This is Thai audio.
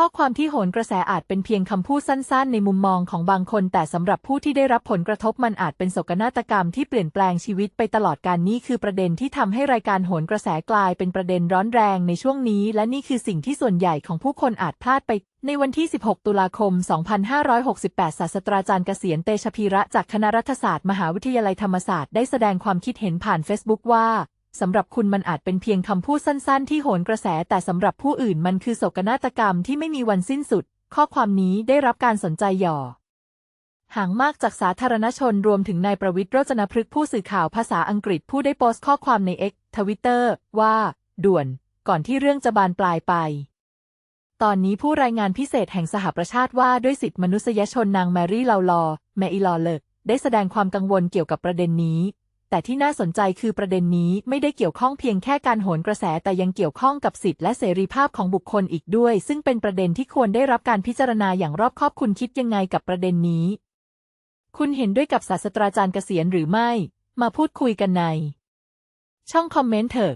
ข้อความที่โหนกระแสอาจเป็นเพียงคำพูดสั้นๆ ในมุมมองของบางคน แต่สำหรับผู้ที่ได้รับผลกระทบมันอาจเป็นโศกนาฏกรรมที่เปลี่ยนแปลงชีวิตไปตลอดการนี่คือประเด็นที่ทำให้รายการโหนกระแสกลายเป็นประเด็นร้อนแรงในช่วงนี้ และนี่คือสิ่งที่ส่วนใหญ่ของผู้คนอาจพลาดไป ในวันที่ 16 ตุลาคม 2568 ศาสตราจารย์เกษียณเตชพีระจากคณะรัฐศาสตร์ มหาวิทยาลัยธรรมศาสตร์ได้แสดงความคิดเห็นผ่านเฟซบุ๊กว่า สำหรับคุณมันอาจเป็นเพียงคำพูดสั้นๆ ที่โหนกระแสแต่สำหรับผู้อื่นมันคือโศกนาฏกรรมที่ไม่มีวันสิ้นสุด ข้อความนี้ได้รับการสนใจหย่อห่างมากจากสาธารณชนรวมถึงนายประวิตรโรจนพฤกษ์ผู้สื่อข่าวภาษาอังกฤษผู้ได้โพสต์ข้อความใน X ทวิตเตอร์ว่า ด่วน ก่อนที่เรื่องจะบานปลายไป ตอนนี้ผู้รายงานพิเศษแห่งสหประชาชาติว่าด้วยสิทธิมนุษยชนนางแมรี่ลาลอ แมอีลอเลกได้แสดงความกังวลเกี่ยวกับประเด็นนี้ แต่ที่น่าสนใจคือประเด็นนี้ไม่ได้เกี่ยวข้องเพียงแค่การโหนกระแสแต่ยังเกี่ยวข้องกับสิทธิและเสรีภาพของบุคคลอีกด้วย ซึ่งเป็นประเด็นที่ควรได้รับการพิจารณาอย่างรอบคอบคุณคิดยังไงกับประเด็นนี้ คุณเห็นด้วยกับศาสตราจารย์เกษียณหรือไม่ มาพูดคุยกันใน ช่องคอมเมนต์เถอะ